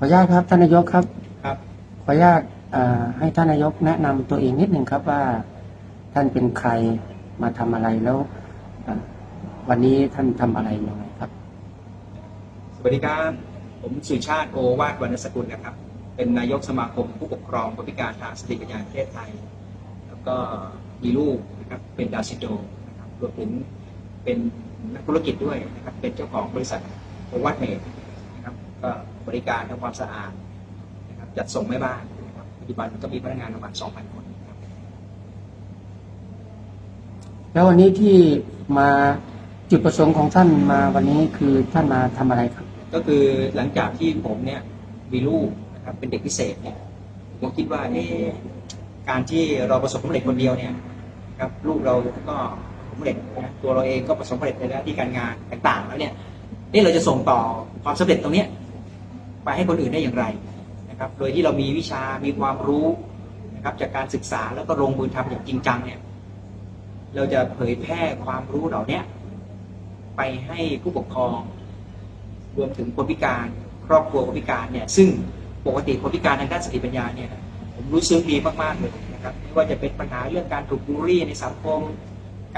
ขออนุญาตครับท่านนายกครับ ครับ ขออนุญาตเอ่อให้ท่านนายกแนะนำตัวเองนิดหนึ่งครับว่า ท่านเป็นใครมาทำอะไรแล้วเอ่อวันนี้ท่านทำอะไรยังไงครับ สวัสดีครับ ผมสุชาติโอวาทวรรณสกุลนะครับ เป็นนายกสมาคมผู้ปกครองคนพิการทางสติปัญญาแห่งประเทศไทย แล้วก็มีลูกนะครับ เป็นดาวน์ซินโดรมนะครับรวมถึงเป็นนักธุรกิจด้วยนะครับ เป็นเจ้าของบริษัทโอวาทเมดนะครับ ก็ บริการทำความสะอาดนะครับจัดส่งแม่บ้านนะครับปัจจุบันก็มีพนักงานประมาณ 2,000 คนครับแล้ววันนี้ที่มาจุดประสงค์ของท่านมาวันนี้คือท่านมาทำอะไรครับ ก็คือหลังจากที่ผมเนี่ยมีลูกนะครับเป็นเด็กพิเศษเนี่ยผมก็คิดว่าเอ๊ะการที่เราประสบความสำเร็จคนเดียวเนี่ยนะครับลูกเราก็สำเร็จนะตัวเราเองก็ประสบความสำเร็จในหน้าที่การงานต่างๆ แล้วเนี่ยนี่เราจะส่งต่อความสำเร็จตรงเนี้ย ไปให้คนอื่นได้อย่างไรนะครับ โดยที่เรามีวิชา มีความรู้นะครับ จากการศึกษาแล้วก็ลงมือทำอย่างจริงจังเนี่ย เราจะเผยแพร่ความรู้เหล่านี้ไปให้ผู้ปกครอง รวมถึงคนพิการ ครอบครัวคนพิการเนี่ย ซึ่งปกติคนพิการทางด้านสติปัญญาเนี่ย ผมรู้ซึ้งดีมากๆเลยนะครับ ไม่ว่าจะเป็นปัญหาเรื่องการถูกบูลลี่ในสังคม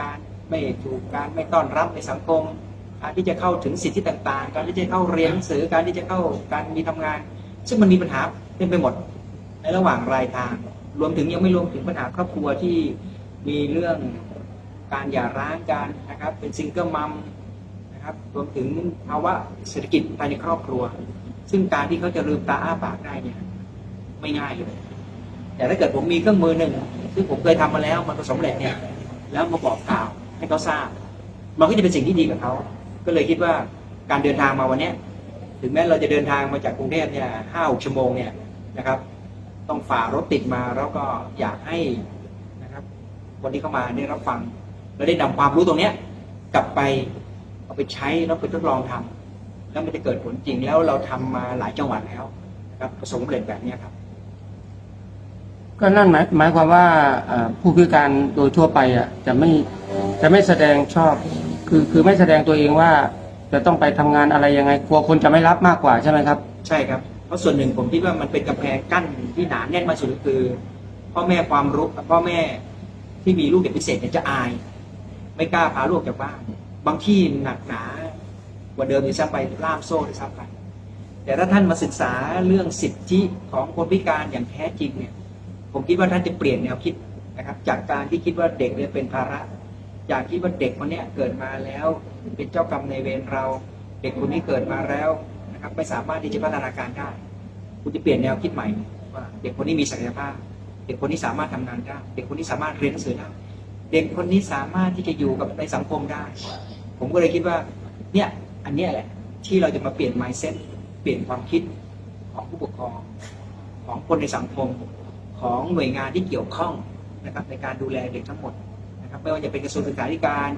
การไม่ถูกการไม่ต้อนรับในสังคม การที่จะเข้าถึงสิทธิต่างๆ การที่จะเข้าเรียนหนังสือ การที่จะเข้าการมีทำงาน ซึ่งมันมีปัญหาเต็มไปหมด ในระหว่างรายทาง รวมถึงยังไม่รวมถึงปัญหาครอบครัวที่มีเรื่องการหย่าร้างกันนะครับ เป็นซิงเกิลมัมนะครับ รวมถึงภาวะเศรษฐกิจภายในครอบครัว ซึ่งการที่เขาจะลืมตาอ้าปากได้เนี่ยไม่ง่ายเลย แต่ถ้าเกิดผมมีเครื่องมือหนึ่งซึ่งผมเคยทำมาแล้วมันประสมสำเร็จเนี่ย แล้วมาบอกกล่าวให้เขาทราบ มันก็จะเป็นสิ่งที่ดีกับเขา ก็เลยคิดว่าการเดินทางมาวันนี้ถึงแม้เราจะเดินทางมาจากกรุงเทพเนี่ยห้าหกชั่วโมงเนี่ยนะครับ ต้องฝ่ารถติดมาแล้วก็อยากให้นะครับคนที่เข้ามาได้รับฟังแล้วได้นำความรู้ตรงเนี้ยกลับไปเอาไปใช้แล้วไปทดลองทำแล้วมันจะเกิดผลจริงแล้วเราทำมาหลายจังหวัดแล้วนะครับประสบความสำเร็จแบบนี้ครับ ก็นั่นหมายหมายความว่าผู้พิการโดยทั่วไปอะจะไม่จะไม่แสดงชอบ คือคือไม่แสดงตัวเองว่าจะต้องไปทำงานอะไรยังไงกลัวคนจะไม่รับมากกว่าใช่ไหมครับ ใช่ครับ เพราะส่วนหนึ่งผมคิดว่ามันเป็นกำแพงกั้นที่หนาแน่นมากสุดก็คือ พ่อแม่ความรู้พ่อแม่ที่มีลูกเด็กพิเศษเนี่ยจะอาย ไม่กล้าพาลูกจากบ้าน บางที่หนักหนากว่าเดิมที่ซ้ำไปล่ามโซ่ด้วยซ้ำไปแต่ถ้าท่านมาศึกษาเรื่องสิทธิของคนพิการอย่างแท้จริงเนี่ยผมคิดว่าท่านจะเปลี่ยนแนวคิดนะครับจากการที่คิดว่าเด็กเนี่ยเป็นภาระ จากคิดว่าเด็กคนนี้เกิดมาแล้วเป็นเจ้ากรรมในเวรเรา เด็กคนนี้เกิดมาแล้วนะครับไม่สามารถที่จะพัฒนาการได้ คุณจะเปลี่ยนแนวคิดใหม่ว่าเด็กคนนี้มีศักยภาพ เด็กคนนี้สามารถทำงานได้ เด็กคนนี้สามารถเรียนหนังสือได้ เด็กคนนี้สามารถที่จะอยู่กับในสังคมได้ ผมก็เลยคิดว่าเนี่ยอันนี้แหละที่เราจะมาเปลี่ยน mindset เปลี่ยนความคิดของผู้ปกครองของคนในสังคมของหน่วยงานที่เกี่ยวข้องนะครับในการดูแลเด็กทั้งหมด นะครับไม่ว่าจะเป็นกระทรวงศึกษาธิการ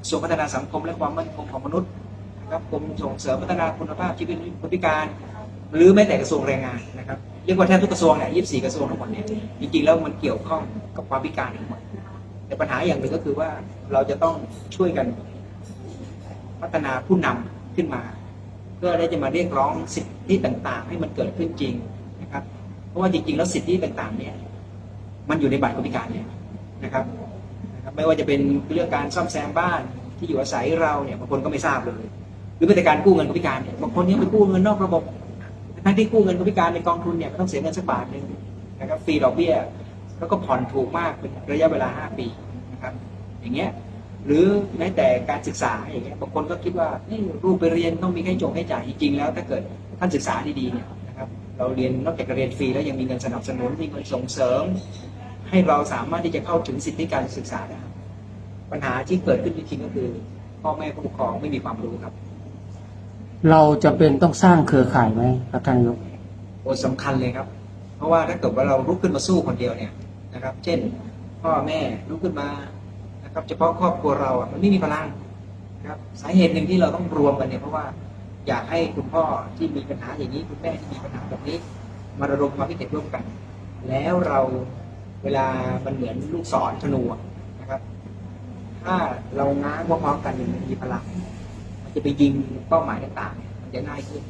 กระทรวงพัฒนาสังคมและความมั่นคงของมนุษย์นะครับกรมส่งเสริมพัฒนาคุณภาพชีวิตคนพิการ หรือแม้แต่กระทรวงแรงงานนะครับเรียกว่าแทบทุกกระทรวงเนี่ย24กระทรวงทั้งหมดเนี่ยจริงๆแล้วมันเกี่ยวข้องกับความพิการทั้งหมดแต่ปัญหาอย่างหนึ่งก็คือว่าเราจะต้องช่วยกันพัฒนาผู้นำขึ้นมา เพื่อได้จะมาเรียกร้องสิทธิต่างๆ ให้มันเกิดขึ้นจริงนะครับ เพราะว่าจริงๆ แล้วสิทธิต่างๆ เนี่ยมันอยู่ในบัตรคนพิการเนี่ยนะครับ นะครับไม่ว่าจะเป็นเรื่องการซ่อมแซมบ้านที่อยู่อาศัยเราเนี่ยบางคนก็ไม่ทราบเลย หรือแม้แต่การกู้เงินคนพิการเนี่ยบางคนเนี่ไปกู้เงินนอกระบบทั้งที่กู้เงินคนพิการในกองทุนเนี่ยไม่ต้องเสียเงินสักบาทหนึ่งนะครับฟรีดอกเบี้ยแล้วก็ผ่อนถูกมากเป็นระยะเวลา 5 ปีนะครับอย่างเงี้ยหรือแม้แต่การศึกษาอย่างเงี้ยบางคนก็คิดว่านี่ลูกไปเรียนต้องมีให้จงให้จ่ายจริงๆแล้ว ถ้าเกิดท่านศึกษาดีๆเนี่ยนะครับเราเรียนนอกจากจะเรียนฟรีแล้วยังมีเงินสนับสนุนมีเงินส่งเสริม ให้เราสามารถที่จะเข้าถึงสิทธิการศึกษาได้ ปัญหาที่เกิดขึ้นจริงๆก็คือ พ่อแม่ผู้ปกครองไม่มีความรู้ครับ เราจะเป็นต้องสร้างเครือข่ายไหมครับท่านนายกโอ้สำคัญเลยครับ เพราะว่าถ้าเกิดว่าเราลุกขึ้นมาสู้คนเดียวเนี่ยนะครับ เช่น พ่อแม่ลุกขึ้นมานะครับ เฉพาะครอบครัวเราอะมันไม่มีพลังนะครับสาเหตุหนึ่งที่เราต้องรวมกันเนี่ยเพราะว่าอยากให้คุณพ่อที่มีปัญหาอย่างนี้คุณแม่ที่มีปัญหาแบบนี้ มาระดมความคิดเห็นร่วมกัน แล้วเรา เวลามันเหมือนลูกศรธนูนะครับ ถ้าเราง้างพร้อมๆกันเนี่ยมันมีพลังมันจะไปยิงเป้าหมายต่างๆมันจะง่ายขึ้น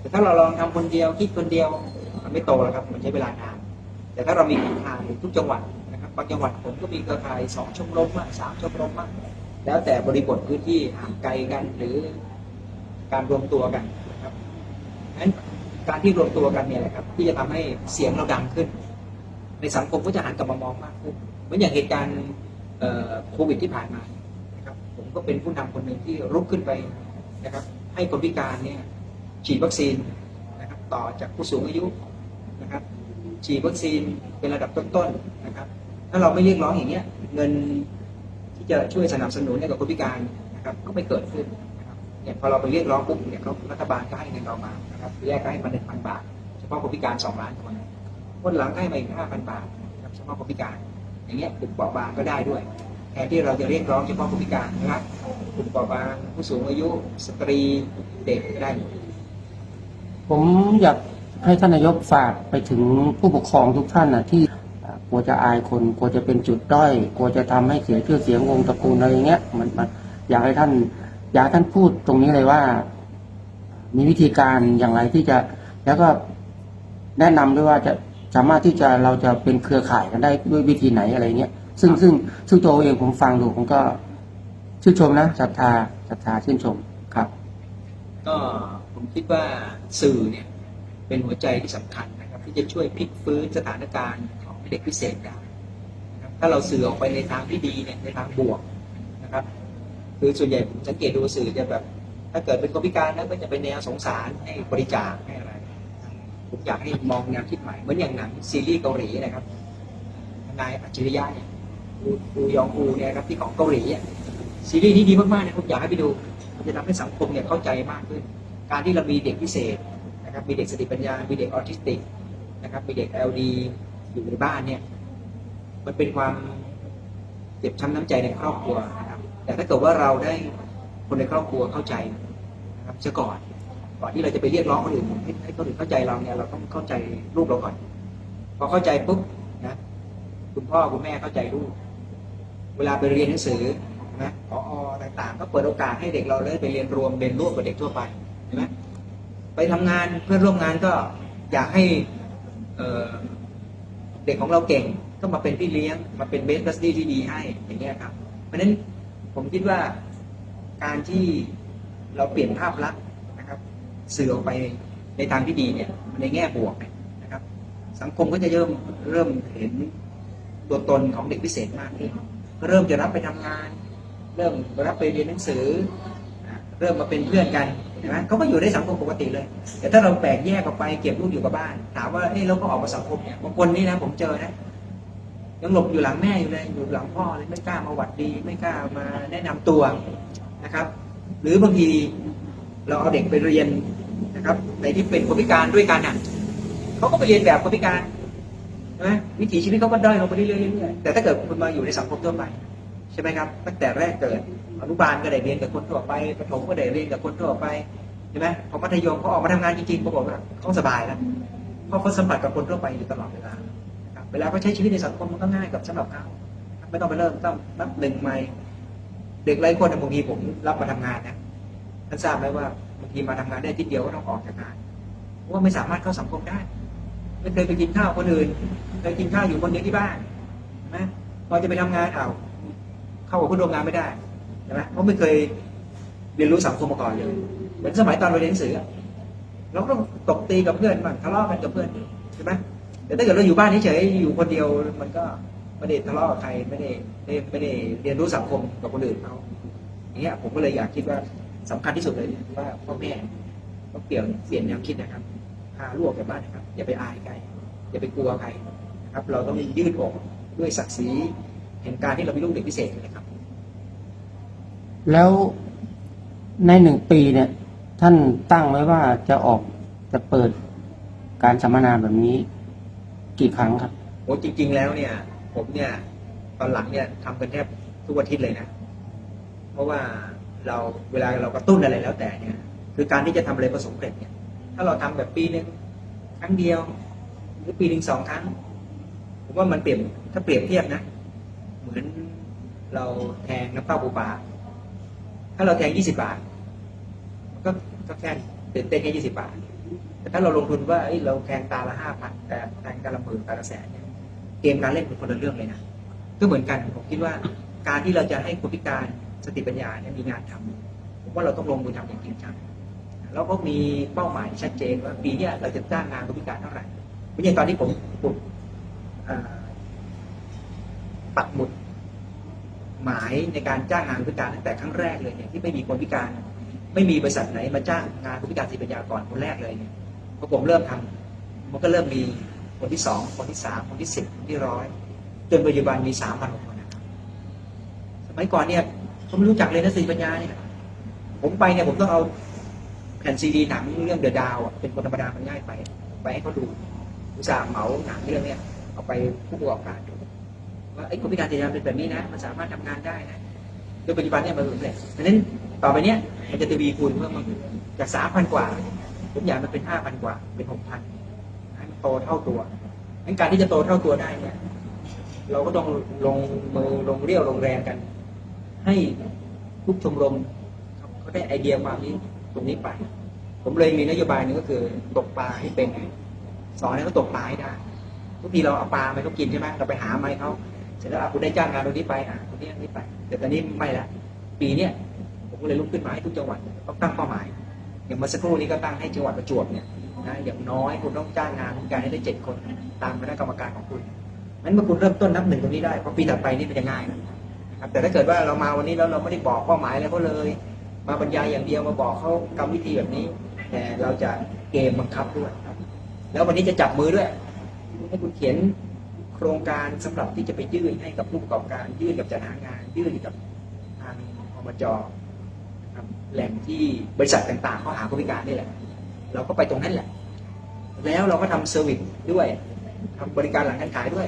แต่ถ้าเราลองทำคนเดียวคิดคนเดียวมันไม่โตแล้วครับ มันใช้เวลานาน แต่ถ้าเรามีเครือข่ายทุกจังหวัดนะครับบางจังหวัดผมก็มีเครือข่ายสองชมรมมากสามชมรมมากแล้วแต่บริบทพื้นที่ห่างไกลกันหรือการรวมตัวกันนะครับนั้นการที่รวมตัวกันเนี่ยแหละครับ ที่จะทำให้เสียงเราดังขึ้น ในสังคมก็จะหันกลับมามองมากขึ้นเหมือนอย่างเหตุการณ์โควิดที่ผ่านมานะครับผมก็เป็นผู้นำคนหนึ่งที่รุกขึ้นไปนะครับให้คนพิการเนี่ยฉีดวัคซีนนะครับต่อจากผู้สูงอายุนะครับฉีดวัคซีนเป็นระดับต้นๆนะครับ ถ้าเราไม่เรียกร้องอย่างเงี้ยเงินที่จะช่วยสนับสนุนให้กับคนพิการนะครับก็ไม่เกิดขึ้นนะครับเนี่ยพอเราไปเรียกร้องปุ๊บเนี่ยเขารัฐบาลก็ให้เงินเรามานะครับแรกก็ให้มาหนึ่งพันบาท เฉพาะคนพิการสองล้านคน คนหลังให้มาอีกห้าพันบาทนะครับเฉพาะคนพิการ อย่างเงี้ยกลุ่มเปราะบางก็ได้ด้วย แทนที่เราจะเรียกร้องเฉพาะคนพิการนะครับกลุ่มเปราะบางผู้สูงอายุสตรีเด็กก็ได้หมดผมอยากให้ท่านนายกฝากไปถึงผู้ปกครองทุกท่านนะที่กลัวจะอายคนกลัวจะเป็นจุดด้อยกลัวจะทำให้เสียชื่อเสียงวงตระกูลอะไรอย่างเงี้ยมันมันอยากให้ท่าน อยากให้ท่านพูดตรงนี้เลยว่า มีวิธีการอย่างไรที่จะแล้วก็แนะนำด้วยว่าจะ สามารถที่จะเราจะเป็นเครือข่ายกันได้ด้วยวิธีไหนอะไรเงี้ยซึ่งซึ่งซึ่งตัวเองผมฟังดูผมก็ชื่นชมนะศรัทธาศรัทธาชื่นชมครับ ก็ผมคิดว่าสื่อเนี่ยเป็นหัวใจที่สำคัญนะครับ ที่จะช่วยพลิกฟื้นสถานการณ์ของเด็กพิเศษได้นะครับถ้าเราสื่อออกไปในทางที่ดีเนี่ยในทางบวกนะครับคือส่วนใหญ่ผมสังเกตดูสื่อจะแบบ ถ้าเกิดเป็นคนพิการแล้วก็จะเป็นแนวสงสารให้บริจาคให้อะไร ผมอยากให้มองแนวคิดใหม่เหมือนอย่างหนังซีรีส์เกาหลีนะครับนายอัจฉริยะเนี่ยอูยองอูเนี่ยครับที่ของเกาหลีอะซีรีส์นี้ดีมากๆนะผมอยากให้ไปดูมันจะทำให้สังคมเนี่ยเข้าใจมากขึ้น การที่เรามีเด็กพิเศษนะครับมีเด็กสติปัญญา มีเด็กออทิสติกนะครับมีเด็ก LD อยู่ในบ้านเนี่ยมันเป็นความเจ็บช้ำน้ำใจในครอบครัวนะครับแต่ถ้าเกิดว่าเราได้คนในครอบครัวเข้าใจนะครับเสียก่อน ก่อนที่เราจะไปเรียกร้องคนอื่นให้ให้คนอื่นเข้าใจเราเนี่ยเราต้องเข้าใจลูกเราก่อน พอเข้าใจปุ๊บนะคุณพ่อคุณแม่เข้าใจลูก เวลาไปเรียนหนังสือนะพอต่างๆ ก็เปิดโอกาสให้เด็กเราเลยไปเรียนรวมเรียนร่วมกับเด็กทั่วไปเห็นไหมไปทำงานเพื่อนร่วมงานก็อยากให้เด็กของเราเก่งก็มาเป็นพี่เลี้ยง มาเป็นเบสบัสตี้ที่ดีให้อย่างเงี้ยครับ เพราะฉะนั้นผมคิดว่าการที่เราเปลี่ยนภาพลักษณ์ สื่อออกไปในทางที่ดีเนี่ยในแง่บวกนะครับ สังคมก็จะเริ่มเริ่มเห็นตัวตนของเด็กพิเศษมากขึ้นเริ่มจะรับไปทำงาน เริ่มรับไปเรียนหนังสือ เริ่มมาเป็นเพื่อนกันเห็นไหมเขาก็อยู่ในสังคมปกติเลย แต่ถ้าเราแปลกแยกออกไปเก็บลูกอยู่กับบ้าน ถามว่าเอ้เราก็ออกมาสังคมเนี่ยบางคนนี่นะผมเจอนะยังหลบอยู่หลังแม่อยู่เลยอยู่หลังพ่อเลยไม่กล้ามาหวัดดี ไม่กล้ามาแนะนำตัวนะครับ หรือบางทีเราเอาเด็กไปเรียน นะครับในที่เป็นคนพิการด้วยกันอะเขาก็ไปเรียนแบบคนพิการใช่ไหมวิถีชีวิตเขาก็ด้อยลงไปเรื่อยๆเรื่อยแต่ถ้าเกิดคุณมาอยู่ในสังคมทั่วไปใช่ไหมครับตั้งแต่แรกเกิดอนุบาลก็ได้เรียนกับคนทั่วไปประถมก็ได้เรียนกับคนทั่วไปใช่ไหมพอมัธยมเขาออกมาทำงานจริงๆเขาบอกว่าเขาสบายแล้วเพราะเขาสัมผัสกับคนทั่วไปอยู่ตลอดเวลาครับเวลาเขาใช้ชีวิตในสังคมมันก็ง่ายกับสำหรับเขาไม่ต้องไปเริ่มต้องนับหนึ่งใหม่เด็กหลายคนน่ะบางทีผมรับมาทำงานนะท่านทราบไหมว่า ทีมาทำงานได้ทีเดียวก็ต้องออกจากงานเพราะว่าไม่สามารถเข้าสังคมได้ ไม่เคยไปกินข้าวคนอื่นเคยกินข้าวอยู่คนเดียวที่บ้านใช่ไหมพอจะไปทำงานเอาเข้ากับเพื่อนร่วมงานไม่ได้ใช่ไหมเพราะไม่เคยเรียนรู้สังคมมาก่อนเลยเหมือนสมัยตอนเราเรียนหนังสือเราก็ต้องตบตีกับเพื่อนบ้างทะเลาะกันกับเพื่อนใช่ไหมแต่ถ้าเกิดเราอยู่บ้านเฉยอยู่คนเดียวมันก็ไม่ได้ทะเลาะกับใครไม่ได้ไม่ได้เรียนรู้สังคมกับคนอื่นเขาอย่างเงี้ยผมก็เลยอยากคิดว่า สำคัญที่สุดเลยเนี่ยว่าพ่อแม่ต้องเปลี่ยนเปลี่ยนแนวคิดนะครับ พาลูกออกจากบ้านนะครับ อย่าไปอายใครอย่าไปกลัวใครนะครับ เราต้องยืดอกด้วยศักดิ์ศรีแห่งการที่เราเป็นลูกเด็กพิเศษนะครับ แล้วในหนึ่งปีเนี่ย ท่านตั้งไว้ว่าจะออกจะเปิดการสัมมนาแบบนี้ กี่ครั้งครับโอ้จริง ๆ แล้วเนี่ย ผมเนี่ย ตอนหลังเนี่ยทำกันแทบทุกอาทิตย์เลยนะ เพราะว่า เราเวลาเรากระตุ้นอะไรแล้วแต่เนี่ย คือการที่จะทำอะไรประสบความสำเร็จเนี่ย ถ้าเราทำแบบปีหนึ่งครั้งเดียว หรือปีหนึ่งสองครั้ง ผมว่ามันเปรียบถ้าเปรียบเทียบนะ เหมือนเราแทงน้ำเต้าปูปลาถ้าเราแทงยี่สิบาทก็ก็แค่ตื่นเต้นแค่ยี่สิบาท แต่ถ้าเราลงทุนว่าเอ้ยเราแทงตาละห้าพันแต่แทงตาละหมื่นตาละแสนเนี่ยเกมการเล่นเป็นคนละเรื่องเลยนะก็เหมือนกันผมคิดว่าการที่เราจะให้คนพิการ สติปัญญาเนี่ยมีงานทำผมว่าเราต้องลงมือทำอย่างจริงจังแล้วก็มีเป้าหมายชัดเจนว่าปีนี้เราจะจ้างงานคนพิการเท่าไหร่ไม่ใช่ตอนที่ผมผมปักหมุดหมายในการจ้างงานคนพิการตั้งแต่ครั้งแรกเลยเนี่ยที่ไม่มีคนพิการ ไม่มีบริษัทไหนมาจ้างงานคนพิการสติปัญญาก่อนคนแรกเลยเนี่ยพอผมเริ่มทำมันก็เริ่มมีคนที่สองคนที่สามคนที่สิบคนที่ร้อยจนปัจจุบันมีสามพันคนนะครับสมัยก่อนเนี่ย ผมไม่รู้จักเลยนะสติปัญญาเนี่ย ผมไปเนี่ยผมต้องเอาแผ่นซีดีหนังเรื่องเดอะดาวเป็นคนธรรมดามันง่ายไป ไปให้เขาดูอุตส่าห์เหมาหนังเรื่องเนี้ยเอาไปผู้ประกอบการดูว่าไอ้คนพิการสติปัญญาเป็นแบบนี้นะ มันสามารถทำงานได้นะโดยปัจจุบันเนี่ยมันสำเร็จดังนั้นต่อไปเนี้ยมันจะทวีคูณเพิ่มมากขึ้นจากสามพันกว่าผมอยากมันเป็นห้าพันกว่าเป็นหกพันให้มันโตเท่าตัวงั้นการที่จะโตเท่าตัวได้เนี่ย เราก็ต้องลงมือลงเรี่ยวลงแรงกัน ให้ทุกชมรมเขาได้ไอเดียความนี้ตรงนี้ไป ผมเลยมีนโยบายหนึ่งก็คือตกปลาให้เป็นสอนให้เขาตกปลาให้ได้ทุกทีเราเอาปลาไปเขากินใช่ไหมเราไปหาไม้เขาเสร็จแล้วคุณได้จ้างงานตรงนี้ไปอะตรงนี้อันนี้ไป แต่ตอนนี้ไม่ละปีเนี้ยผมก็เลยลุกขึ้นมาให้ทุกจังหวัดต้องตั้งเป้าหมาย อย่างเมื่อสักครู่นี้ก็ตั้งให้จังหวัดประจวบเนี่ยนะอย่างน้อยคุณต้องจ้างงานการให้ได้เจ็ดคนตามคณะกรรมการของคุณงั้นเมื่อคุณเริ่มต้นนับหนึ่งตรงนี้ได้พอปีถัดไปนี่มันจะง่ายนะ ครับแต่ถ้าเกิดว่าเรามาวันนี้แล้วเราไม่ได้บอกเป้าหมายอะไรเขาเลย มาบรรยายอย่างเดียวมาบอกเขากรรมวิธีแบบนี้ แต่เราจะเกมบังคับด้วยครับ แล้ววันนี้จะจับมือด้วย ให้คุณเขียนโครงการสำหรับที่จะไปยื่นให้กับผู้ประกอบการ ยื่นกับจัดหางาน ยื่นกับทางอบจนะครับแหล่งที่บริษัทต่างๆเขาหาผู้พิการนี่แหละ เราก็ไปตรงนั้นแหละ แล้วเราก็ทำเซอร์วิสด้วยทำบริการหลังการขายด้วย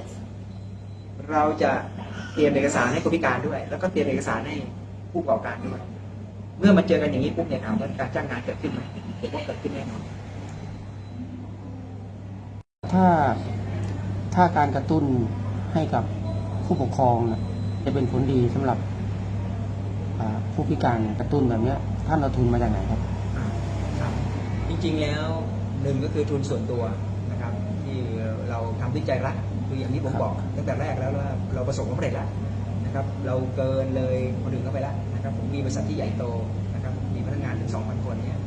เราจะ เตรียมเอกสารให้คนพิการด้วย แล้วก็เตรียมเอกสารให้ผู้ประกอบการด้วย เมื่อมาเจอกันอย่างนี้ปุ๊บเนี่ยถามว่าการจ้างงานเกิดขึ้นไหมผมว่าเกิดขึ้นแน่นอนถ้าถ้าการกระตุ้นให้กับผู้ปกครองนะจะเป็นผลดีสำหรับอ่าผู้พิการกระตุ้นแบบเนี้ยท่านเอาทุนมาจากไหนครับครับ จริงๆแล้วหนึ่งก็คือทุนส่วนตัวนะครับ ที่เราทำด้วยใจรัก คืออย่างที่ผมบอกตั้งแต่แรกแล้วว่าเราประสบความสำเร็จแล้วนะครับเราเกินเลยคนอื่นเข้าไปแล้วนะครับผมมีบริษัทที่ใหญ่โตนะครับมีพนักงานถึง 2,000 คนเนี่ย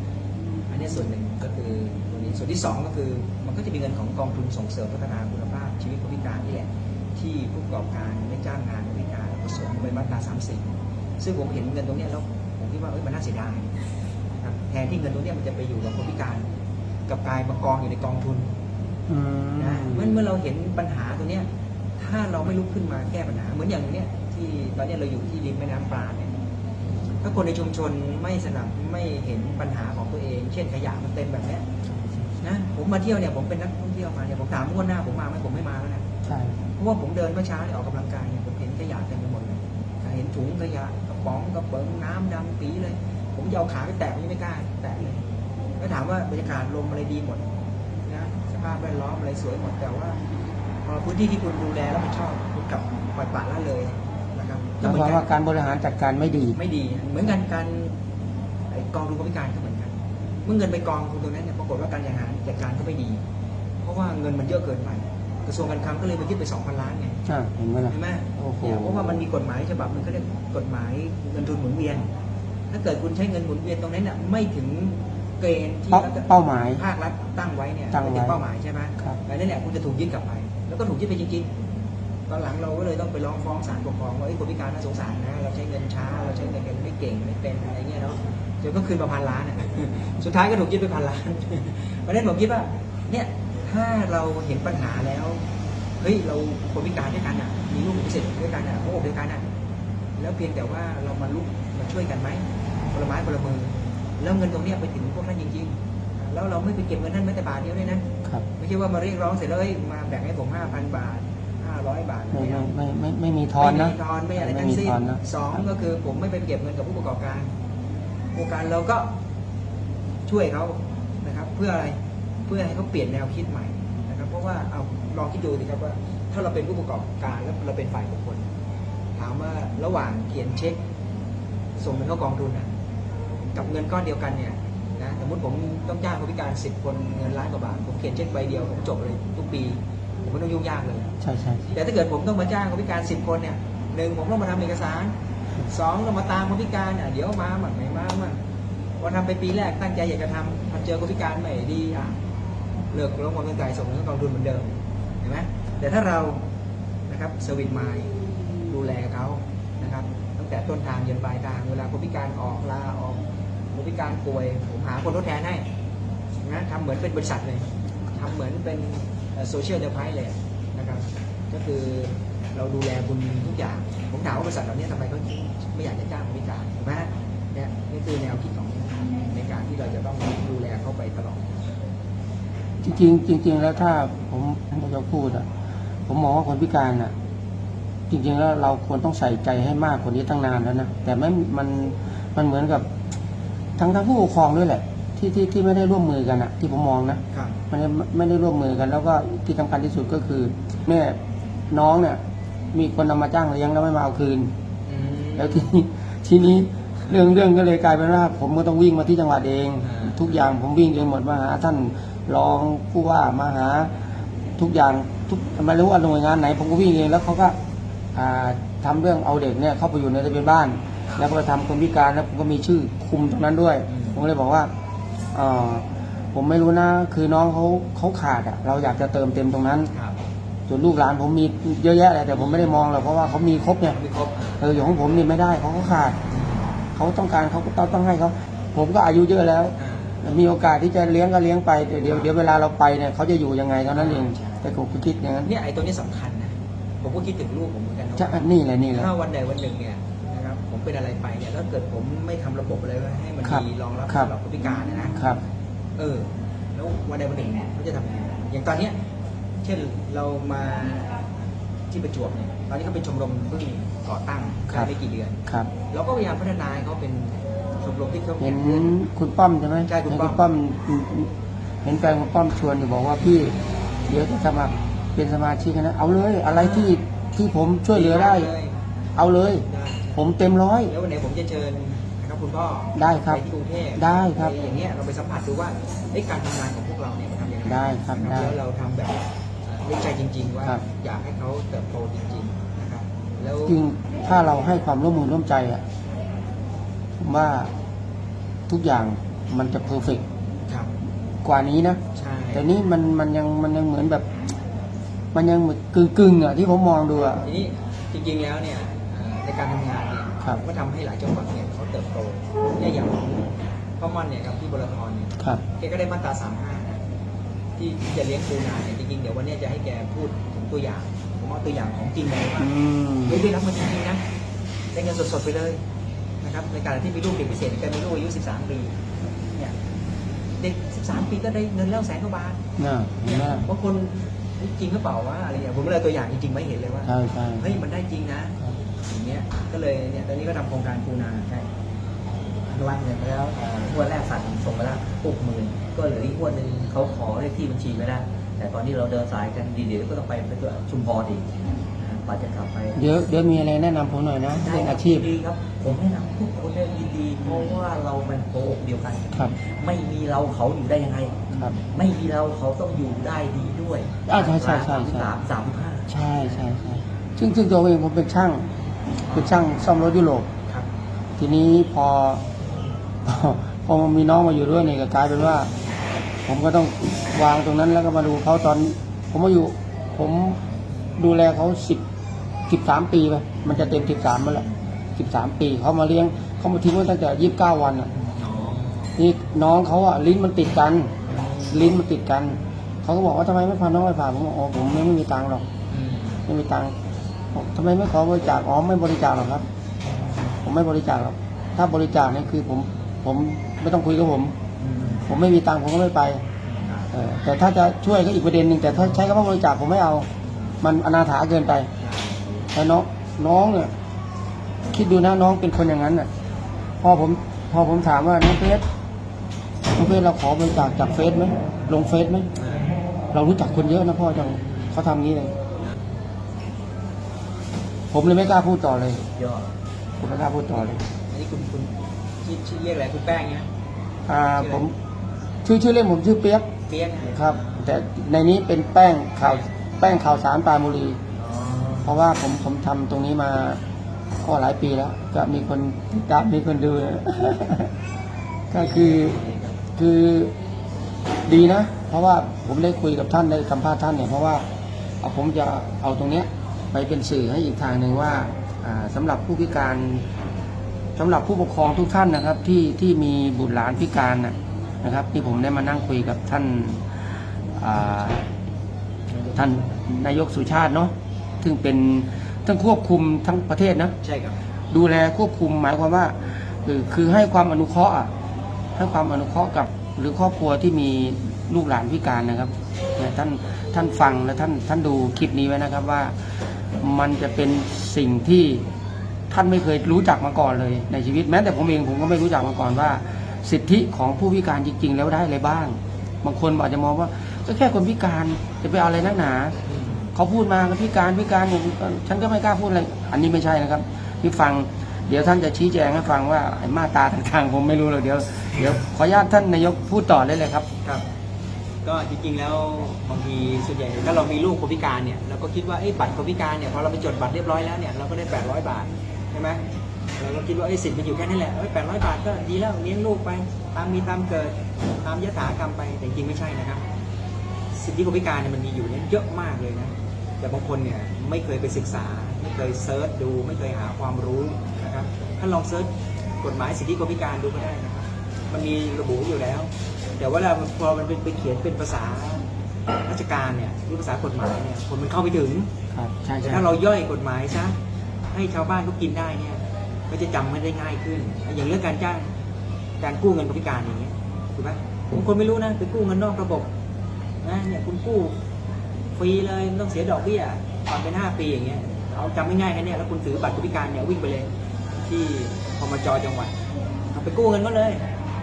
อันนี้ส่วนหนึ่งก็คือตรงนี้ส่วนที่สองก็คือมันก็จะมีเงินของกองทุนส่งเสริมพัฒนาคุณภาพ ชีวิตผู้พิการนี่แหละที่ผู้ประกอบการได้จ้างงานผู้พิการก็ส่งไปมาตรา34 ซึ่งผมเห็นเงินตรงนี้แล้วผมคิดว่าเอ้ยมันน่าเสียดายนะครับแทนที่เงินตรงนี้มันจะไปอยู่กับคนพิการ กับกายมากองอยู่ในกองทุน นะเมื่อเมื่อเราเห็นปัญหาตัวเนี้ย ถ้าเราไม่ลุกขึ้นมาแก้ปัญหา เหมือนอย่างเนี้ยที่ตอนเนี้ยเราอยู่ที่ริมแม่น้ำปลาเนี่ยถ้าคนในชุมชนไม่สนับไม่เห็นปัญหาของตัวเอง เช่นขยะมันเต็มแบบเนี้ยนะผมมาเที่ยวเนี่ยผมเป็นนักท่องเที่ยวมาเนี่ยผมถามงวดหน้าผมมาไหมผมไม่มาแล้วนะใช่เพราะว่าผมเดินเมื่อเช้าเนี่ยออกกำลังกายเนี่ยผมเห็นขยะเต็มไปหมดเลยเห็นถุงขยะกระป๋องกระเป๋องน้ำดำปีเลย ผมจะเอาขาไปแตะผมยังไม่กล้าแตะเลย ก็ถามว่าบรรยากาศลมอะไรดีหมดนะสภาพแวดล้อมอะไรสวยหมดแต่ว่าพอพื้นที่ที่คุณดูแลแล้วมันชอบคุณกลับปล่อยปละละเลยนะครับหก็มายเหมืคอวามนกัว่านการบริหารจัดการไม่ดี ไม่ดี เหมือนกันการไอ้กองทุนคนพิการก็เหมือนกัน เมื่อเงินไปกองทุนตรงนั้นเนี่ยปรากฏว่าการจัดการจัดการก็ไม่ดี เพราะว่าเงินมันเยอะเกินไป กระทรวงการคลังก็เลยมายึดไป2,000ล้านไง อ่าเห็นไหมล่ะ ใช่ไหมโอ้โห เนี่ยเพราะว่ามันมีกฎหมายฉบับหนึงเขาเรียกกฎหมายเงินทุนหมุนเวียน ถ้าเกิดคุณใช้เงินหมุนเวียนตรงนั้นน่ะไม่ถึง เกณฑ์ที่เป้าเป้าหมาย ภาครัฐตั้งไว้เนี่ยตั้งไว้ไม่ถึงเป้าหมายใช่ไหมครับดังนั้นเนี่ยคุณจะถูกยึดกลับไป แล้วก็ถูกยึดไปจริงๆ ตอนหลังเราก็เลยต้องไปร้องฟ้องศาลปกครองว่าไอ้ยคนพิการน่าสงสารนะ เราใช้เงินช้า เราใช้เงินไม่เก่งไม่เป็นอะไรเงี้ยเนาะจนก็คืนมาพันล้านอะสุดท้ายก็ถูกยึดไปพันล้าน เพราะฉะนั้นผมคิดว่า เนี่ยถ้าเราเห็นปัญหาแล้ว เฮ้ยเราคนพิการด้วยกันอะ มีลูกพิเศษด้วยกันอะหัวอกเดียวกันอะ แล้วเพียงแต่ว่าเรามาลุกมาช่วยกันไหมคนละไม้คนละมือ แล้วเงินตรงเนี้ยไปถึงพวกท่านจริงๆ แล้วเราไม่ไปเก็บเงินท่านแม้แต่บาทเดียวด้วยนะครับไม่ใช่ว่ามาเรียกร้องเสร็จแล้วเอ้ยมาแบ่งให้ผมห้าพันบาทห้าร้อยบาทไม่ไม่เอาไม่ไม่ไม่ไม่มีทอนนะไม่มีทอนไม่อะไรไม่ทั้งมีสิ้นทอนนะสองก็คือผมไม่ไปเก็บเงินกับผู้ประกอบการผู้ประกอบการเราก็ช่วยเขานะครับ เพื่ออะไรเพื่อให้เขาเปลี่ยนแนวคิดใหม่นะครับ เพราะว่าเอาลองคิดดูสิครับว่า ถ้าเราเป็นผู้ประกอบการแล้วเราเป็นฝ่ายบุคคลถามว่าระหว่างเขียนเช็ค ส่งเงินเข้ากองทุนนะ กับเงินก้อนเดียวกันเนี่ยนะสมมติผมต้องจ้างคนพิการสิบคนเงินล้านกว่าบาทผมเขียนเช็คใบเดียวผมจบเลยทุกปี ผมไม่ต้องยุ่งยากเลย ใช่ใช่แต่ถ้าเกิดผมต้องมาจ้างคนพิการสิบคนเนี่ยหนึ่งผมต้องมาทำเอกสารสองต้องมาตามคนพิการอะเดี๋ยวมามั่งไม่มามั่งพอทำไปปีแรกตั้งใจอยากจะทำทำเจอคนพิการไม่ดีอะเลิกลงความตั้งใจส่งเงินกองทุนเหมือนเดิมเห็นไหมแต่ถ้าเรานะครับสวิตไมล์ดูแลเขานะครับ ตั้งแต่ต้นทางยันปลายทางเวลาคนพิการออกลาออกคน พิการป่วย ผมหาคนทดแทนให้นะทำเหมือนเป็นบริษัทเลยทำเหมือนเป็นโซเชียลเดอร์ไพรส์เลยนะครับก็คือเราดูแลคุณทุกอย่าง ผมถามว่าบริษัทเหล่านี้ทำไมเขาไม่อยากจะจ้างคนพิการถูกไหมเนี่ยนี่คือแนวคิดของในการที่เราจะต้องดูแลเขาไปตลอด จริงๆจริง ๆ แล้วถ้าผมผมจะพูดอะผมมองว่าคนพิการอะจริงๆแล้วเราควรต้องใส่ใจให้มากกว่านี้ตั้งนานแล้วนะแต่ไม่มันมันเหมือนกับ ทั้งทั้งผู้ปกครองด้วยแหละ ที่ที่ที่ไม่ได้ร่วมมือกันอะที่ผมมองนะครับมันไม่ได้ร่วมมือกันแล้วก็ที่สำคัญที่สุดก็คือแม่น้องเนี่ยมีคนนำมาจ้างเลี้ยงแล้วไม่มาเอาคืนแล้วทีนี้ทีนี้เรื่องเรื่องก็เลยกลายเป็นว่า ผมก็ต้องวิ่งมาที่จังหวัดเองอ่าทุกอย่างผมวิ่งเองหมดมาหาท่านรองผู้ว่ามาหาทุกอย่างทุกไม่รู้ว่าหน่วยงานไหน ผมก็วิ่งเองแล้วเขาก็อ่าทำเรื่องเอาเด็กเนี่ยเข้าไปอยู่ในทะเบียนบ้าน แล้วก็ไปทำคนพิการแล้วผมก็มีชื่อคุมตรงนั้นด้วยผมก็เลยบอกว่าเอ่อผมไม่รู้นะคือน้องเขาเขาขาดอะเราอยากจะเติมเต็มตรงนั้น ครับส่วนลูกหลานผมมีเยอะแยะเลยแต่ผมไม่ได้มองหรอกเพราะว่าเขามีครบเนี่ยไม่ครบเอออย่างของผมนี่ไม่ได้เขาก็ขาด เขาต้องการเขาก็ต้องต้องให้เขาผมก็อายุเยอะแล้ว อ่า มีโอกาสที่จะเลี้ยงก็เลี้ยงไปแต่เดี๋ยวเดี๋ยวเวลาเราไปเนี่ยเขาจะอยู่ยังไงเท่านั้นเองใช่ แต่ผมก็คิดอย่างนั้นเนี่ยไอ้ตัวนี้สำคัญนะผมก็คิดถึงลูกผมเหมือนกันนะจะนี่แหละนี่แหละถ้าวันใดวันหนึ่งเนี่ยนะครับผม เป็นอะไรไปเนี่ยถ้าเกิดผมไม่ทำระบบอะไรไว้ให้มันครับมีรองรับครับสำหรับคนพิการเนยนะครับ เออ แล้ววันใดวันหนึ่งเนี่ยเขาจะทำยังไงอย่างตอนเนี้ยเช่นเรามาที่ประจวบเนี่ยตอนนี้เขาเป็นชมรมเพิ่งก่อตั้งครับได้ไม่กี่เดือนครับเราก็พยายามพัฒนาให้เขาเป็นชมรมที่เขาเห็นแข่งขันคุณป้อมใช่ไหมใช่คุณเห็นป้อมป้อมเห็นแฟนคุณป้อมชวนอยู่บอกว่าพี่ เดี๋ยวจะสมัครเป็นสมาชิกนะเอาเลย อะไรที่ที่ผมช่วยเหลือได้เลยเอาเลยได้ ผมเต็มร้อย แล้ววันไหนผมจะเชิญนะครับคุณพ่อได้ครับไปที่กรุงเทพได้ครับปอย่างเงี้ยเราไปสัมผัสดูว่าไอ้การทำงานของพวกเราเนี่ยมันทำยังไงได้ครับนะได้แล้วเราทำแบบด้วยใจจริง ๆ ว่าครับ อยากให้เขาเติบโตจริงๆนะครับแล้วจริงถ้าเราให้ความร่วมมือร่วมใจอะผมว่าทุกอย่างมันจะเพอร์เฟกครับกว่านี้นะ ใช่แต่นี่มันมันยังมันยังเหมือนแบบ มันยังเหมือนกึ่งกึ่งๆอะที่ผมมองดูอะ ทีนี้จริงๆแล้วเนี่ยเอ่อ ในการทำงานเนี่ยครับก็ทำให้หลายจังหวัดเนี่ยเขาเติบโตเนี่ยอย่างพ่อม่อนเนี่ยครับที่บรพรเนี่ยครับแกก็ได้มาตราสามห้านะที่ที่จะเลี้ยงปูนาเนี่ยจริงๆเดี๋ยววันเนี้ยจะให้แกพูดถึงตัวอย่างผมเอาตัวอย่างของจริงเลยว่าอืมเฮ้ยได้รับมาจริงๆนะได้เงินสดๆไปเลยนะครับในการที่มีลูกเด็กพิเศษแกมีลูกอายุ 13 ปีเนี่ยเด็ก 13 ปีก็ได้เงินแล้วแสนกว่าบาทน่าเห็นไหมบางคนเฮ้ยจริงหรือเปล่าวะอะไรอย่างเงี้ยผมก็เลยตัวอย่างจริงๆไม่เห็นเลยว่าใช่ใช่เฮ้ยมันได้จริงนะอย่างเงี้ ยก็เลยเนี่ยตอนนี้ก็ทำโครงการปูนาใช่อนุมัติเงินไปแล้วเอ่องวดแรกสั่งส่งไปแล้วหกหมื่นก็เหลืออีกงวดหนึ่งเขาขอเลขที่บัญชีไม่ได้แต่ตอนนี้เราเดินสายกันดีเดี๋ยวก็ต้องไปไปตัวชุมพรอีกนะกว่าจะกลับไปเดี๋ยวเดี๋ยวมีอะไรแนะนำผมหน่อยนะได้เรื่องครัอาบชีพดีครับ ผมแนะนำทุกคนได้ยินดีเพราะว่าเรามันโปกเดียวกันครับ ไม่มีเราเขาอยู่ได้ยังไงครับ ไม่มีเราเขาต้องอยู่ได้ดีด้วยอ่าใช่ใช่ใช่ใช่สามสามห้าใช่ใช่ใช่ซึ่งซึ่งตัวเองผมเป็นช่าง เป็นช่างซ่อมรถยุโรปครับ ทีนี้พอพอพอมันมีน้องมาอยู่ด้วยเนี่ยก็กลายเป็นว่า ผมก็ต้องวางตรงนั้นแล้วก็มาดูเขาตอน ผมมาอยู่ ผมดูแลเขาสิบสิบสามปีไปมันจะเต็มสิบสามมาแล้วสิบสามปีเขามาเลี้ยงเขามาทิ้งไว้ตั้งแต่ยี่สิบเก้าวันอะนี่น้องเขาอะลิ้นมันติดกัน ลิ้นมันติดกันเขาก็บอกว่าทำไมไม่พาน้องไปผ่าผมบอกอ๋อผมไม่มีตังค์หรอกอืมไม่มีตังค์บอก ทำไมไม่ขอบริจาคอ๋อไม่บริจาคหรอกครับ ผมไม่บริจาคหรอกถ้าบริจาคเนี่ยคือผมผมไม่ต้องคุยกับผมอืมผมไม่มีตังค์ผมก็ไม่ไปเออแต่ถ้าจะช่วยก็อีกประเด็นหนึ่งแต่ถ้าใช้คำว่าบริจาคผมไม่เอา มันอนาถาเกินไปแต่น้องน้องเนี่ยคิดดูนะน้องเป็นคนอย่างนั้นน่ะพอผมพอผมถามว่าน้องเฟสน้องเฟสเราขอบริจาคจากเฟซไหมลงเฟซไหมเรารู้จักคนเยอะนะพ่อจังเขาทำงี้เลย ผมเลยไม่กล้าพูดต่อเลย ยอดผมไม่กล้าพูดต่อเลย อันนี้คุณคุณชื่อชื่อเรียกอะไรคุณแป้งเนี่ยคอ่าผมชื่อชื่อเล่นผมชื่อเปียกเปียกครับ แต่ในนี้เป็นแป้งข่าวแป้งข่าวสารปราบุรี อ๋อเพราะว่าผมผมทำตรงนี้มาก็หลายปีแล้ว ก็มีคนติดตามมีคนดูก็คือคือดีนะ เพราะว่าผมได้คุยกับท่านได้สัมภาษณ์ท่านเนี่ยเพราะว่าเอาผมจะเอาตรงเนี้ย ไปเป็นสื่อให้อีกทางหนึ่งว่าอ่าสำหรับผู้พิการสำหรับผู้ปกครองทุกท่านนะครับที่ที่มีบุตรหลานพิการนะนะครับที่ผมได้มานั่งคุยกับท่านอ่าท่านนายกสุชาติเนาะซึ่งเป็นทั้งควบคุมทั้งประเทศนะใช่ครับดูแลควบคุมหมายความว่าคือคือให้ความอนุเคราะห์อะให้ความอนุเคราะห์กับหรือครอบครัวที่มีลูกหลานพิการนะครับเนี่ยท่านท่านฟังและท่านท่านดูคลิปนี้ไว้นะครับว่า มันจะเป็นสิ่งที่ท่านไม่เคยรู้จักมาก่อนเลยในชีวิตแม้แต่ผมเองผมก็ไม่รู้จักมาก่อนว่า สิทธิของผู้พิการจริง ๆ แล้วได้อะไรบ้าง บางคนอาจจะมองว่าก็แค่คนพิการจะไปเอาอะไรนักหนาเขาพูดมาพิการพิการอย่างนี้ฉันก็ไม่กล้าพูดอะไรอันนี้ไม่ใช่นะครับที่ฟังเดี๋ยวท่านจะชี้แจงให้ฟังว่ามาตาต่างๆผมไม่รู้เลยเดี๋ยวเดี๋ยวขออนุญาตท่านนายกพูดต่อได้เลยครับครับ ก็จริงๆแล้วบางทีส่วนใหญ่ถ้าเรามีลูกคนพิการเนี่ยเราก็คิดว่าไอ้ยบัตรคนพิการเนี่ยพอเราไปจดบัตรเรียบร้อยแล้วเนี่ยเราก็ได้ 800 บาทใช่ไหมเราก็คิดว่าไอ้สิทธิ์มันอยู่แค่นี้แหละเอ้ย800บาทก็ดีแล้วเลี้ยงลูกไป ตามมีตามเกิดตามยถากรรมไปแต่จริงไม่ใช่นะครับ สิทธิคนพิการเนี่ยมันมีอยู่เนี่ยเยอะมากเลยนะแต่บางคนเนี่ยไม่เคยไปศึกษา ไม่เคยเซิร์ชดู ไม่เคยหาความรู้นะครับท่านลองเซิร์ชกฎหมายสิทธิคนพิการดูก็ได้นะครับ มันมีระบุอยู่แล้ว แต่ว่าเราพอมันเป็นไปเขียนเป็นภาษาราชการเนี่ยหรือภาษากฎหมายเนี่ยคนมันเข้าไปถึงครับใช่แต่ใช่ถ้าเราย่อยกฎหมายซะให้ชาวบ้านเขากินได้เนี่ย ก็จะจำไม่ได้ง่ายขึ้น อย่างเรื่องการจ้างการกู้เงินคนพิการอย่างเงี้ยถูกไหมบางคนไม่รู้นะไปกู้เงินนอกระบบนะเนี่ยคุณกู้ฟรีเลยไม่ต้องเสียดอกเบี้ยผ่อนเป็นห้าปีอย่างเงี้ยเอาจำไม่ง่ายแค่เนี้ยแล้วคุณถือบัตรคนพิการเนี่ยวิ่งไปเลย ที่พมจจังหวัดเอาไปกู้เงินก็เลย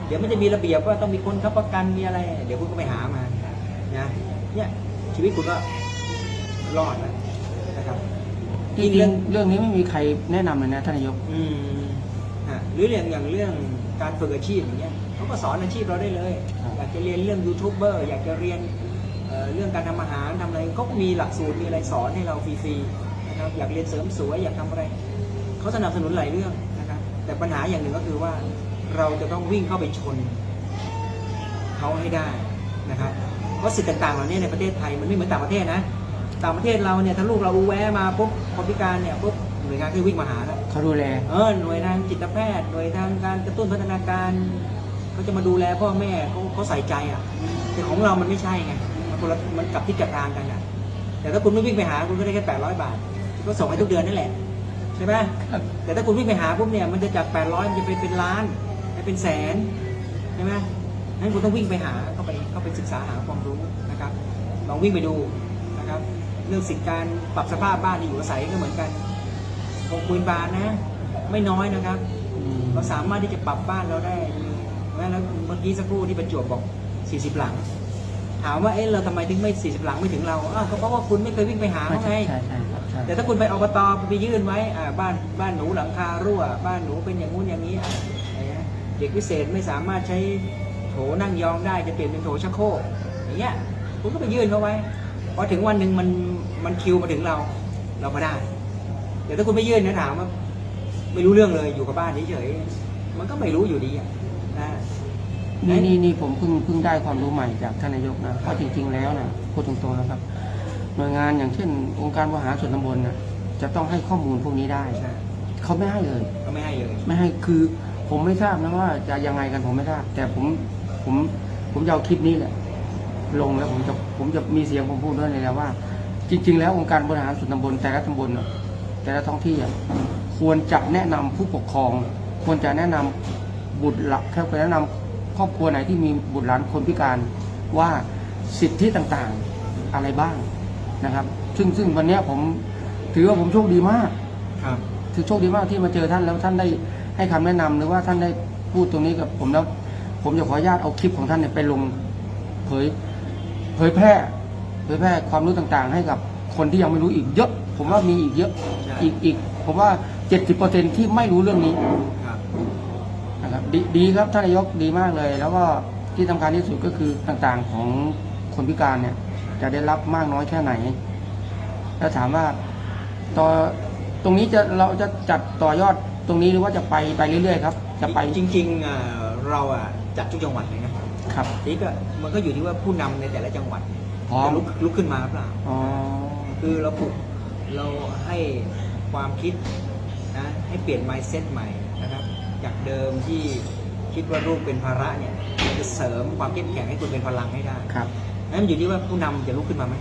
เดี๋ยวมันจะมีระเบียบว่าต้องมีคนค้ำประกันมีอะไร เดี๋ยวคุณก็ไปหามานะเนี่ยชีวิตคุณก็รอดแล้วนะครับจริงๆเรื่องนี้ไม่มีใครแนะนำเลยนะท่านนายก อืมฮะหรืออย่างอย่างเรื่องการฝึกอาชีพอย่างเงี้ยเขาก็สอนอาชีพเราได้เลย ครับ อยากจะเรียนเรื่องยูทูบเบอร์อยากจะเรียนเอ่อเรื่องการทำอาหารทำอะไรเขาก็มีหลักสูตรมีอะไรสอนให้เราฟรีๆนะครับอยากเรียนเสริมสวยอยากทำอะไรเขาสนับสนุนหลายเรื่องนะครับแต่ปัญหาอย่างหนึ่งก็คือว่า เราจะต้องวิ่งเข้าไปชนเขาให้ได้นะครับเพราะสิทธิ์ต่างๆเหล่านี้ในประเทศไทยมันไม่เหมือนต่างประเทศนะ ต่างประเทศเราเนี่ยถ้าลูกเราอูแวะมาปุ๊บคนพิการเนี่ยปุ๊บหน่วยงานก็วิ่งมาหาแล้วเขาดูแลเออหน่วยทางจิตแพทย์หน่วยทางการกระตุ้นพัฒนาการเขาจะมาดูแลพ่อแม่เขาเขาใส่ใจอะ แต่ของเรามันไม่ใช่ไงมันคนละมันกลับที่กลับทางกันอะ แต่ถ้าคุณไม่วิ่งไปหาคุณก็ได้แค่แปดร้อยบาท ก็ส่งให้ทุกเดือนนั่นแหละใช่ไหมครับแต่ถ้าคุณวิ่งไปหาปุ๊บเนี่ยมันจะจากแปดร้อยมันจะไปเป็นล้านไป เป็นแสนใช่ไหมงั้นคุณต้องวิ่งไปหาเข้าไปเข้าไปศึกษาหาความรู้นะครับ ลองวิ่งไปดูนะครับ เรื่องสิทธิการปรับสภาพบ้านที่อยู่อาศัยก็เหมือนกันหกหมื่นบาทนะ ไม่น้อยนะครับอืมเราสามารถที่จะปรับบ้านเราได้แม้แล้วเมื่อกี้สักครู่ที่ประจวบบอก 40 หลัง ถามว่าเอ๊ะเราทำไมถึงไม่ 40 หลังไม่ถึงเราอ้าวก็เพราะว่าคุณไม่เคยวิ่งไปหาเขาไงใช่ใช่ใช่ครับใช่แต่ถ้าคุณไปอบตไปยื่นไว้อ่าบ้านบ้านหนูหลังคารั่ว บ้านหนูเป็นอย่างงู้นอย่างนี้ ด็กพิเศษไม่สามารถใช้โถนั่งยองได้จะเปลี่ยนเป็นโถชักโครกอย่างเงี้ยคุณก็ไปยื่นเขาไว้พอถึงวันหนึ่งมันมันคิวมาถึงเรา เราก็ได้แต่ถ้าคุณไม่ยื่นนะถามว่าไม่รู้เรื่องเลยอยู่กับบ้านเฉยๆมันก็ไม่รู้อยู่ดีอะนะนี่นี่นี่ผมเพิ่งเพิ่งได้ความรู้ใหม่จากท่านนายกนะเพราะจริง ๆ แล้วนะพูดตรงๆนะครับ หน่วยงานอย่างเช่น องค์การบริหารส่วนตำบลนะจะต้องให้ข้อมูลพวกนี้ได้ใช่เขาไม่ให้เลยก็ไม่ให้เลย ไม่ให้คือ ผมไม่ทราบนะว่าจะยังไงกันผมไม่ทราบ แต่ผมผมผมจะเอาคลิปนี้แหละ ลงแล้วผมจะผมจะมีเสียงผมพูดด้วยเลยนะว่า จริง ๆ แล้วองค์การบริหารส่วนตำบลแต่ละตำบลน่ะแต่ละท้องที่อะควรจะแนะนำผู้ปกครอง ควรจะแนะนำบุตรหลักควรแนะนำครอบครัวไหนที่มีบุตรหลานคนพิการว่าสิทธิต่างๆอะไรบ้างนะครับ ซึ่งซึ่งวันเนี้ยผมถือว่าผมโชคดีมาก ครับถือโชคดีมากที่มาเจอท่านแล้วท่านได้ ให้คำแนะนำหรือว่าท่านได้พูดตรงนี้กับผมแล้วผมจะขออนุญาตเอาคลิปของท่านเนี่ยไปลงเผยเผยแพร่ เผยแพร่ความรู้ต่างๆ ให้กับคนที่ยังไม่รู้อีกเยอะ ผมว่ามีอีกเยอะใช่อีกอีก ผมว่าเจ็ดสิบเปอร์เซ็นที่ไม่รู้เรื่องนี้ครับนะครับดีดีครับท่านนายกดีมากเลย แล้วก็ที่สำคัญที่สุดก็คือต่างๆของคนพิการเนี่ย จะได้รับมากน้อยแค่ไหนแล้วถามว่าต่อตรงนี้จะเราจะจัดต่อยอด ตรงนี้หรือว่าจะไปไปเรื่อยๆครับจะไปจริงๆอ่าเราอะจัดทุกจังหวัดเลยนะครับทีนี้ก็มันก็อยู่ที่ว่าผู้นำในแต่ละจังหวัดพร้อมจะลุกลุกขึ้นมาหรือเปล่า อ๋อ คือเราปลุกเราให้ความคิดนะให้เปลี่ยน mindset ใหม่นะครับ จากเดิมที่คิดว่าลูกเป็นภาระเนี่ยเราจะเสริมความเข้มแข็งให้คุณเป็นพลังให้ได้ครับ นั้นอยู่ที่ว่าผู้นำจะลุกขึ้นมาไหม